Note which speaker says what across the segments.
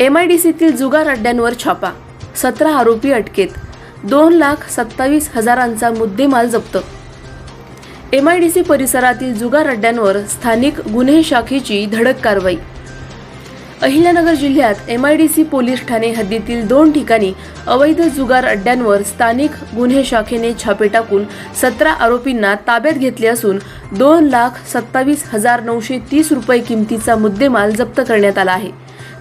Speaker 1: M I D सीतील जुगार अड्ड्यांवर छापा. सतरा आरोपी अटकेत. दोन लाख सत्तावीस हजारांचा मुद्देमाल जप्त. एम आय डी सी परिसरातील जुगार अड्ड्यांवर स्थानिक गुन्हे शाखेची धडक कारवाई. अहिल्यानगर जिल्ह्यात M I D C police Thane हद्दीतील दोन ठिकाणी अवैध जुगार अड्ड्यांवर स्थानिक गुन्हे शाखेने छापे टाकून सतरा आरोपींना ताब्यात घेतले असून दोन लाख सत्तावीस हजार नऊशे तीस रुपये किमतीचा मुद्देमाल जप्त करण्यात आला आहे.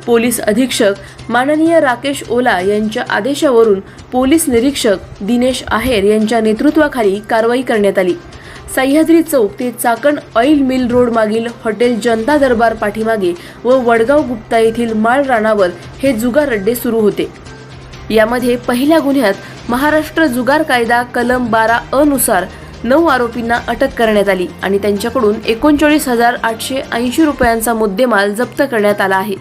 Speaker 1: पोलीस अधीक्षक माननीय राकेश ओला यांच्या आदेशावरून पोलीस निरीक्षक दिनेश आहेर यांच्या नेतृत्वाखाली कारवाई करण्यात आली. सह्याद्री चौक ते चाकण ऑइल मिल रोड मागील हॉटेल जनता दरबार पाठीमागे व वडगाव गुप्ता येथील माळ राणावर हे जुगार अड्डे सुरू होते. यामध्ये पहिल्या गुन्ह्यात महाराष्ट्र जुगार कायदा कलम बारा अनुसार नुसार नऊ आरोपींना अटक करण्यात आली आणि त्यांच्याकडून एकोणचाळीस हजार आठशे ऐंशी रुपयांचा मुद्देमाल जप्त करण्यात आला आहे.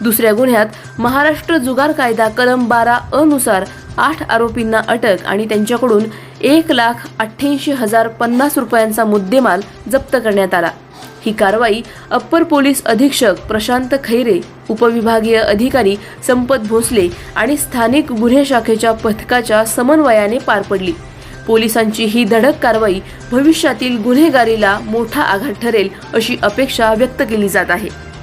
Speaker 1: दुसऱ्या गुन्ह्यात महाराष्ट्र जुगार कायदा कलम बारा अनुसार आठ आरोपींना अटक आणि त्यांच्याकडून एक लाख अठ्ठ्याऐंशी हजार पन्नास रुपयांचा मुद्देमाल जप्त करण्यात आला. ही कारवाई अप्पर पोलीस अधीक्षक प्रशांत खैरे उपविभागीय अधिकारी संपत भोसले आणि स्थानिक गुन्हे शाखेच्या पथकाच्या समन्वयाने पार पडली. पोलिसांची ही धडक कारवाई भविष्यातील गुन्हेगारीला मोठा आघात ठरेल अशी अपेक्षा व्यक्त केली जात आहे.